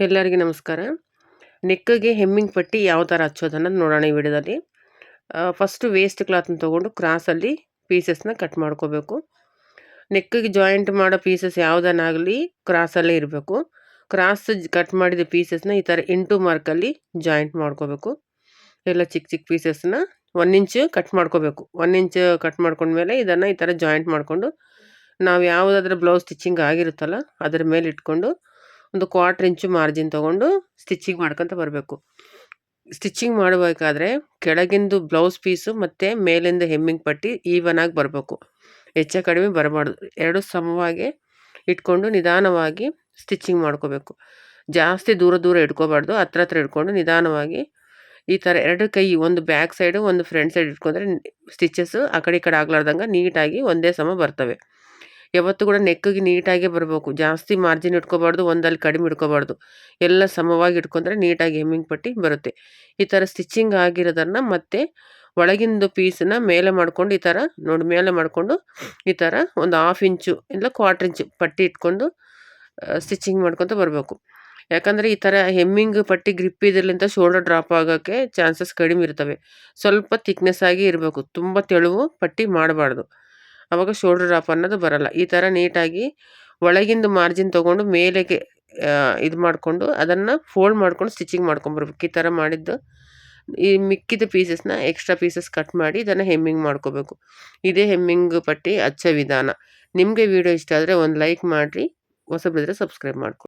ಎಲ್ಲರಿಗೂ ನಮಸ್ಕಾರ. ನೆಕ್ಕಿಗೆ ಹೆಮ್ಮಿಂಗ್ ಪಟ್ಟಿ ಯಾವ ಥರ ಹಚ್ಚೋದನ್ನು ನೋಡೋಣ ಈ ವಿಡಿಯೋದಲ್ಲಿ. ಫಸ್ಟು ವೇಸ್ಟ್ ಕ್ಲಾತ್ನ ತೊಗೊಂಡು ಕ್ರಾಸಲ್ಲಿ ಪೀಸಸ್ನ ಕಟ್ ಮಾಡ್ಕೋಬೇಕು. ನೆಕ್ಕಿಗೆ ಜಾಯಿಂಟ್ ಮಾಡೋ ಪೀಸಸ್ ಯಾವುದನ್ನಾಗಲಿ ಕ್ರಾಸಲ್ಲೇ ಇರಬೇಕು. ಕ್ರಾಸ್ ಕಟ್ ಮಾಡಿದ ಪೀಸಸ್ನ ಈ ಥರ ಇಂಟು ಮಾರ್ಕಲ್ಲಿ ಜಾಯಿಂಟ್ ಮಾಡ್ಕೋಬೇಕು. ಎಲ್ಲ ಚಿಕ್ಕ ಚಿಕ್ಕ ಪೀಸಸ್ನ ಒನ್ ಇಂಚು ಕಟ್ ಮಾಡ್ಕೋಬೇಕು. ಒನ್ ಇಂಚು ಕಟ್ ಮಾಡ್ಕೊಂಡ್ಮೇಲೆ ಇದನ್ನು ಈ ಥರ ಜಾಯಿಂಟ್ ಮಾಡಿಕೊಂಡು, ನಾವು ಯಾವುದಾದ್ರೂ ಬ್ಲೌಸ್ ಸ್ಟಿಚಿಂಗ್ ಆಗಿರುತ್ತಲ್ಲ, ಅದರ ಮೇಲೆ ಇಟ್ಕೊಂಡು ಒಂದು ಕ್ವಾರ್ಟ್ರ್ ಇಂಚು ಮಾರ್ಜಿನ್ ತೊಗೊಂಡು ಸ್ಟಿಚಿಂಗ್ ಮಾಡ್ಕೊತ ಬರಬೇಕು. ಸ್ಟಿಚಿಂಗ್ ಮಾಡಬೇಕಾದ್ರೆ ಕೆಳಗಿಂದು ಬ್ಲೌಸ್ ಪೀಸು ಮತ್ತು ಮೇಲಿಂದ ಹೆಮ್ಮಿಂಗ್ ಪಟ್ಟಿ ಈವನ್ ಆಗಿ ಬರಬೇಕು. ಹೆಚ್ಚು ಕಡಿಮೆ ಬರಬಾರ್ದು. ಎರಡು ಸಮವಾಗಿ ಇಟ್ಕೊಂಡು ನಿಧಾನವಾಗಿ ಸ್ಟಿಚಿಂಗ್ ಮಾಡ್ಕೋಬೇಕು. ಜಾಸ್ತಿ ದೂರ ದೂರ ಇಟ್ಕೋಬಾರ್ದು. ಹತ್ರ ಹತ್ರ ಇಟ್ಕೊಂಡು ನಿಧಾನವಾಗಿ ಈ ಥರ ಎರಡು ಕೈ, ಒಂದು ಬ್ಯಾಕ್ ಸೈಡು ಒಂದು ಫ್ರಂಟ್ ಸೈಡ್ ಇಟ್ಕೊಂಡ್ರೆ ಸ್ಟಿಚಸ್ಸು ಆ ಕಡೆ ಈ ಕಡೆ ಆಗ್ಲಾರ್ದಂಗೆ ನೀಟಾಗಿ ಒಂದೇ ಸಮ ಬರ್ತವೆ. ಯಾವತ್ತೂ ಕೂಡ ನೆಕ್ಕಿಗೆ ನೀಟಾಗಿ ಬರಬೇಕು. ಜಾಸ್ತಿ ಮಾರ್ಜಿನ್ ಇಟ್ಕೋಬಾರ್ದು ಒಂದಲ್ಲಿ ಕಡಿಮೆ ಇಟ್ಕೋಬಾರ್ದು. ಎಲ್ಲ ಸಮವಾಗಿ ಇಟ್ಕೊಂಡ್ರೆ ನೀಟಾಗಿ ಹೆಮ್ಮಿಂಗ್ ಪಟ್ಟಿ ಬರುತ್ತೆ. ಈ ಥರ ಸ್ಟಿಚಿಂಗ್ ಆಗಿರೋದನ್ನು ಮತ್ತೆ ಒಳಗಿಂದು ಪೀಸನ್ನ ಮೇಲೆ ಮಾಡ್ಕೊಂಡು ಈ ಥರ ನೋಡಿ ಮೇಲೆ ಮಾಡಿಕೊಂಡು ಈ ಥರ ಒಂದು ಹಾಫ್ ಇಂಚು ಇಲ್ಲ ಕ್ವಾರ್ಟರ್ ಇಂಚು ಪಟ್ಟಿ ಇಟ್ಕೊಂಡು ಸ್ಟಿಚಿಂಗ್ ಮಾಡ್ಕೊತ ಬರಬೇಕು. ಯಾಕಂದರೆ ಈ ಥರ ಹೆಮ್ಮಿಂಗ್ ಪಟ್ಟಿ ಗ್ರಿಪ್ ಇದರ್ಲಿಂದ ಶೋಲ್ಡರ್ ಡ್ರಾಪ್ ಆಗೋಕ್ಕೆ ಚಾನ್ಸಸ್ ಕಡಿಮೆ ಇರ್ತವೆ. ಸ್ವಲ್ಪ ಥಿಕ್ನೆಸ್ ಆಗಿ ಇರಬೇಕು. ತುಂಬ ತೆಳುವು ಪಟ್ಟಿ ಮಾಡಬಾರ್ದು. ಅವಾಗ ಶೋಲ್ಡರ್ ಡ್ರಾಪ್ ಅನ್ನೋದು ಬರಲ್ಲ. ಈ ಥರ ನೀಟಾಗಿ ಒಳಗಿಂದು ಮಾರ್ಜಿನ್ ತೊಗೊಂಡು ಮೇಲೆಗೆ ಇದು ಮಾಡಿಕೊಂಡು ಅದನ್ನು ಫೋಲ್ಡ್ ಮಾಡ್ಕೊಂಡು ಸ್ಟಿಚಿಂಗ್ ಮಾಡ್ಕೊಂಬರ್ಬೇಕು ಈ ಥರ ಮಾಡಿದ್ದು ಈ ಮಿಕ್ಕಿದ ಪೀಸಸ್ನ ಎಕ್ಸ್ಟ್ರಾ ಪೀಸಸ್ ಕಟ್ ಮಾಡಿ ಇದನ್ನು ಹೆಮ್ಮಿಂಗ್ ಮಾಡ್ಕೋಬೇಕು. ಇದೇ ಹೆಮ್ಮಿಂಗ್ ಪಟ್ಟಿ ಅಚ್ಚ ವಿಧಾನ. ನಿಮಗೆ ವಿಡಿಯೋ ಇಷ್ಟ ಆದರೆ ಒಂದು ಲೈಕ್ ಮಾಡಿರಿ. ಹೊಸಬ್ರಿದ್ರೆ ಸಬ್ಸ್ಕ್ರೈಬ್ ಮಾಡ್ಕೊಳ್ಳಿ